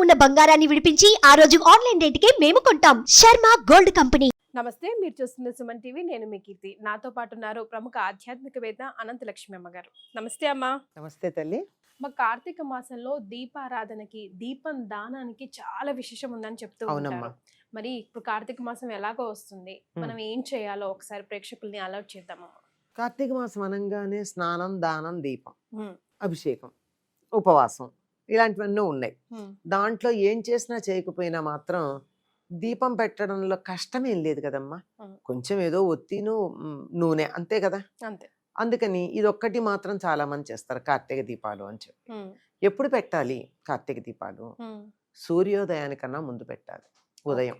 ఉన్న బంగారాన్ని విడిపించి ఆ రోజు ఆన్లైన్ రేటుకే మేము కొంటాం. Sharma gold company. నమస్తే మీరు చూస్తున్న సుమన్ టీవీ నేను మీ కీర్తి. నాతో పాటు ఉన్నారు ప్రముఖ ఆధ్యాత్మికవేత్త అనంత లక్ష్మి అమ్మ గారు. నమస్తే అమ్మా. నమస్తే తల్లి. మా కార్తీక మాసంలో దీపారాధనకి దీపం దానానికి చాలా విశేషం ఉందని చెప్తూ అవునమ్మా. ఉంటారు మరి ఇప్పుడు కార్తీక మాసం ఎలాగో వస్తుంది? మనం ఏం చేయాలో ఒకసారి ప్రేక్షకుల్ని అలర్ట్ చేద్దామమ్మా కార్తీక మాసం అనగానే స్నానం దానం దీపం. అభిషేకం. ఉపవాసం. ఇలాంటివన్నీ ఉన్నాయి. దాంట్లో ఏం చేసినా చేయకపోయినా మాత్రం దీపం పెట్టడంలో కష్టమేం లేదు కదమ్మా. కొంచెం ఏదో ఒత్తిను నూనె అంతే కదా. అంతే. అందుకని ఇదొక్కటి మాత్రం చాలా మంది చేస్తారు కార్తీక దీపాలు అని చెప్పి. ఎప్పుడు పెట్టాలి కార్తీక దీపాలు? సూర్యోదయానికన్నా ముందు పెట్టాలి ఉదయం.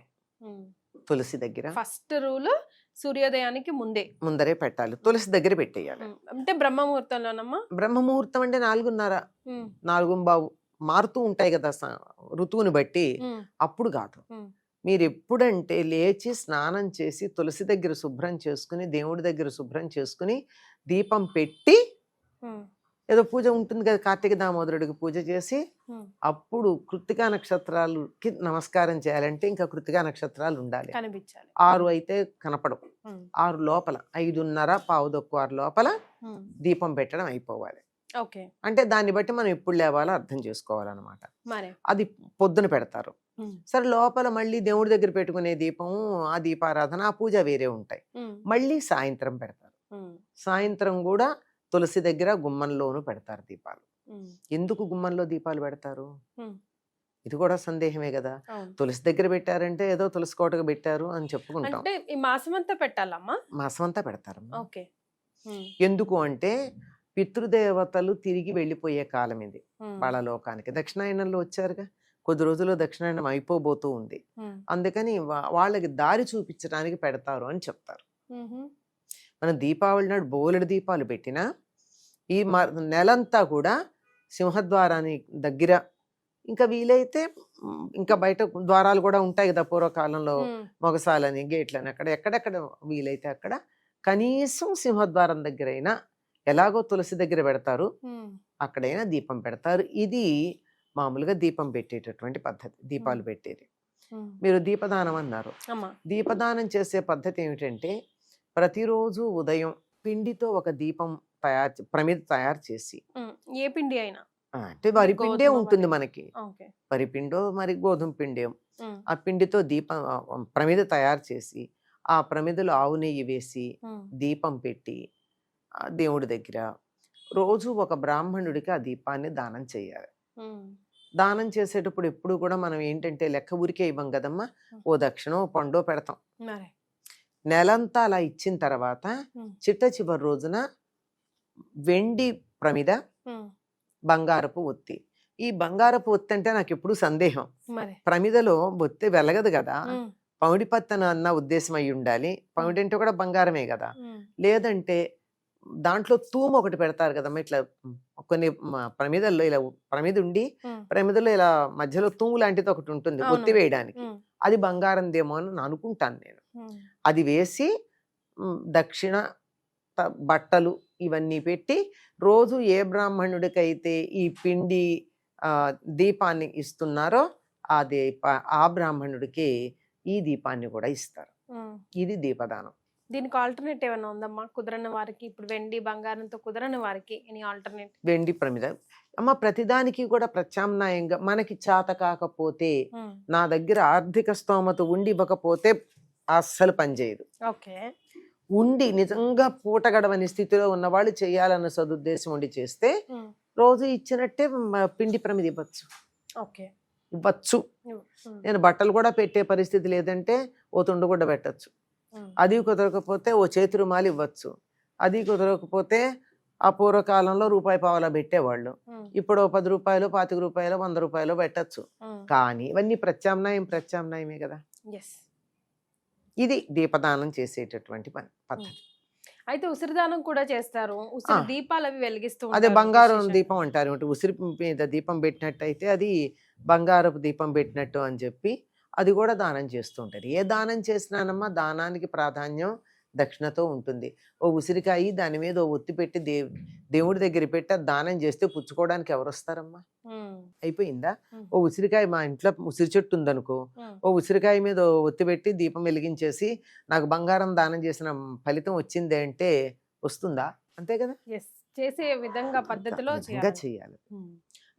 తులసి దగ్గర. ఫస్ట్ రూల్ సూర్యోదయానికి ముందే. ముందరే పెట్టాలి. తులసి దగ్గర పెట్టేయాలి. అంటే బ్రహ్మముహూర్తంలోనమ్మా? బ్రహ్మముహూర్తం అంటే నాలుగున్నర. నాలుగు బావు మారుతూ ఉంటాయి కదా ఋతువుని బట్టి అప్పుడు కాదు. మీరు ఎప్పుడంటే లేచి స్నానం చేసి తులసి దగ్గర శుభ్రం చేసుకుని దేవుడి దగ్గర శుభ్రం చేసుకుని దీపం పెట్టి ఏదో పూజ ఉంటుంది కదా కార్తీక దామోదరుడికి పూజ చేసి. అప్పుడు కృత్తికా నక్షత్రాలకి నమస్కారం చేయాలంటే ఇంకా కృత్తికా నక్షత్రాలు ఉండాలి. ఆరు అయితే కనపడవు. ఆరు లోపల ఐదున్నర పావుదొక్కు ఆరు లోపల. దీపం పెట్టడం అయిపోవాలి. ఓకే. అంటే దాన్ని బట్టి మనం ఎప్పుడు లేవాలో అర్థం చేసుకోవాలన్నమాట. అది పొద్దున పెడతారు. సరే లోపల మళ్ళీ దేవుడి దగ్గర పెట్టుకునే దీపం ఆ దీపారాధన ఆ పూజ వేరే ఉంటాయి. మళ్ళీ సాయంత్రం పెడతారు. సాయంత్రం కూడా తులసి దగ్గర గుమ్మంలోనూ పెడతారు దీపాలు. ఎందుకు గుమ్మంలో దీపాలు పెడతారు. ఇది కూడా సందేహమే కదా. తులసి దగ్గర పెట్టారంటే ఏదో తులసి కోటకు పెట్టారు అని చెప్పుకుంటాం. అంటే ఈ మాసం అంతా పెట్టాలమ్మా? మాసమంతా పెడతారు ఎందుకు అంటే పితృదేవతలు తిరిగి వెళ్ళిపోయే కాలం ఇది వాళ్ళ లోకానికి. దక్షిణాయనంలో వచ్చారుగా? కొద్ది రోజుల్లో దక్షిణాయనం అయిపోబోతూ ఉంది. అందుకని వాళ్ళకి దారి చూపించడానికి పెడతారు అని చెప్తారు. మనం దీపావళి నాడు బోలెడు దీపాలు పెట్టినా ఈ నెలంతా కూడా సింహద్వారాన్ని దగ్గర ఇంకా వీలైతే ఇంకా బయట ద్వారాలు కూడా ఉంటాయి కదా పూర్వకాలంలో మొగసాలని గేట్లని అక్కడ ఎక్కడెక్కడ వీలైతే అక్కడ కనీసం సింహద్వారం దగ్గరైనా ఎలాగో తులసి దగ్గర పెడతారు. అక్కడైనా దీపం పెడతారు. ఇది మామూలుగా దీపం పెట్టేటటువంటి పద్ధతి దీపాలు. పెట్టేది. మీరు దీపదానం అన్నారు. దీపదానం చేసే పద్ధతి ఏమిటంటే ప్రతిరోజు ఉదయం పిండితో ఒక దీపం తయారు ప్రమిద తయారు చేసి ఏ పిండి అయినా? అంటే వరి పిండే ఉంటుంది. మనకి. వరి పిండో మరి గోధుమ పిండే. ఆ పిండితో దీపం ప్రమిద తయారు చేసి ఆ ప్రమిదలో ఆవు నెయ్యి వేసి దీపం పెట్టి దేవుడి దగ్గర రోజు ఒక బ్రాహ్మణుడికి ఆ దీపాన్ని దానం చేయాలి. దానం చేసేటప్పుడు ఎప్పుడు కూడా మనం ఏంటంటే లెక్క ఊరికే ఇవ్వం కదమ్మా. ఓ దక్షిణో పండో పెడతాం. నెలంతా అలా ఇచ్చిన తర్వాత చిట్ట చివరి రోజున వెండి ప్రమిద బంగారపు ఒత్తి. ఈ బంగారపు ఒత్తి అంటే నాకు ఎప్పుడు సందేహం. ప్రమిదలో ఒత్తి వెలగదు కదా. పౌడి పత్తన అన్న ఉద్దేశం అయి ఉండాలి పౌడి అంటే కూడా బంగారమే కదా. లేదంటే దాంట్లో తూము ఒకటి పెడతారు కదమ్మా ఇట్లా కొన్ని ప్రమిదల్లో ఇలా ప్రమిద ఉండి ఉమ్, ప్రమిదలో ఇలా మధ్యలో తూము లాంటిది ఒకటి ఉంటుంది. ఒత్తి వేయడానికి అది బంగారందేమో అని అనుకుంటాను నేను. అది వేసి దక్షిణ బట్టలు ఇవన్నీ పెట్టి రోజు ఏ బ్రాహ్మణుడికైతే ఈ పిండి ఆ, దీపాన్ని ఇస్తున్నారో ఆ దీప ఆ బ్రాహ్మణుడికి ఈ దీపాన్ని కూడా ఇస్తారు. ఇది దీపదానం. దీనికి ఆల్టర్నేట్ ఏమైనా ఉందమ్మా? కుదరని వారికి ఇప్పుడు వెండి బంగారంతో కుదరని వారికి ఎనీ ఆల్టర్నేట్ వెండి ప్రమిద. అమ్మ ప్రతిదానికి కూడా ప్రత్యామ్నాయంగా మనకి చేత కాకపోతే నా దగ్గర ఆర్థిక స్తోమత ఉండి ఇవ్వకపోతే అస్సలు పనిచేయదు ఓకే. ఉండి నిజంగా పూట గడవని స్థితిలో ఉన్న వాళ్ళు చేయాలన్న సదుద్దేశం ఉండి చేస్తే రోజు ఇచ్చినట్టే పిండి ప్రమిద ఇవ్వచ్చు. ఓకే. ఇవ్వచ్చు. నేను బట్టలు కూడా పెట్టే పరిస్థితి లేదంటే ఓ తుండు కూడా పెట్టచ్చు. అది కుదరకపోతే ఓ చేతి రుమాలు ఇవ్వచ్చు. అది కుదరకపోతే ఆ పూర్వకాలంలో రూపాయి పావలా పెట్టేవాళ్ళు. ఇప్పుడు పది రూపాయలు పాతిక రూపాయలు వంద రూపాయలు పెట్టచ్చు. కానీ ఇవన్నీ ప్రత్యామ్నాయం ప్రత్యామ్నాయమే కదా. ఇది దీపదానం చేసేటటువంటి పని పద్ధతి. అయితే ఉసిరిదానం కూడా చేస్తారు. ఉసిరి. దీపాలు అవి వెలిగిస్తూ అదే బంగారం. దీపం అంటారు. ఉసిరి మీద దీపం పెట్టినట్టయితే అది బంగారపు దీపం పెట్టినట్టు అని చెప్పి అది కూడా దానం చేస్తూ ఉంటారు ఏ దానం చేసినానమ్మా? దానానికి ప్రాధాన్యం దక్షిణతో ఉంటుంది. ఓ ఉసిరికాయ దాని మీద ఓ ఒత్తి పెట్టి దే దేవుడి దగ్గర పెట్టి దానం చేస్తే పుచ్చుకోవడానికి ఎవరు వస్తారమ్మా అయిపోయిందా? ఓ ఉసిరికాయ మా ఇంట్లో ఉసిరి చెట్టు ఉందనుకో ఓ ఉసిరికాయ మీద ఒత్తి పెట్టి దీపం వెలిగించేసి నాకు బంగారం దానం చేసిన ఫలితం వచ్చింది అంటే వస్తుందా? అంతే కదా. చేసే విధంగా పద్ధతిలో చేయాలి.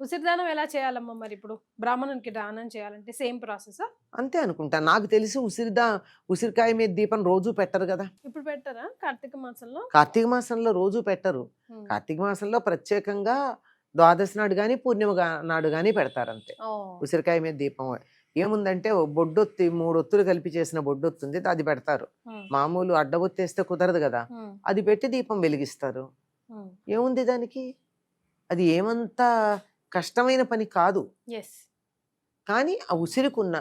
ఉసిరిదానం ఎలా చేయాలమ్మా మరి ఇప్పుడు? బ్రాహ్మణునికి దానం చేయాలంటే సేమ్ ప్రాసెస్? అంతే అనుకుంటా. నాకు తెలిసి ఉసిరిదా ఉసిరికాయ మీద దీపం రోజు పెట్టరు కదా. ఇప్పుడు పెట్టారా? కార్తీక మాసంలో? కార్తీక మాసంలో రోజు పెట్టరు. కార్తీక మాసంలో ప్రత్యేకంగా ద్వాదశి నాడు కానీ పూర్ణిమ నాడు కానీ పెడతారు అంతే ఓ, ఉసిరికాయ మీద దీపం. ఏముందంటే బొడ్డొత్తి మూడు ఒత్తులు కలిపి చేసిన బొడ్డొత్తి ఉంది అది పెడతారు. మామూలు అడ్డబొత్తి వేస్తే కుదరదు కదా. అది పెట్టి దీపం వెలిగిస్తారు. ఏముంది దానికి? అది ఏమంత కష్టమైన పని కాదు. Yes. కానీ ఆ ఉసిరికున్న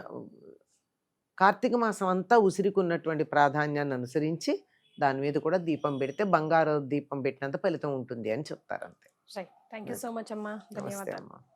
కార్తీక మాసం అంతా ఉసిరికున్నటువంటి ప్రాధాన్యాన్ని అనుసరించి దాని మీద కూడా దీపం పెడితే బంగారు దీపం పెట్టినంత ఫలితం ఉంటుంది అని చెప్తారు అంతే థ్యాంక్ యూ సో మచ్ అమ్మా. ధన్యవాదాలు. అమ్మా.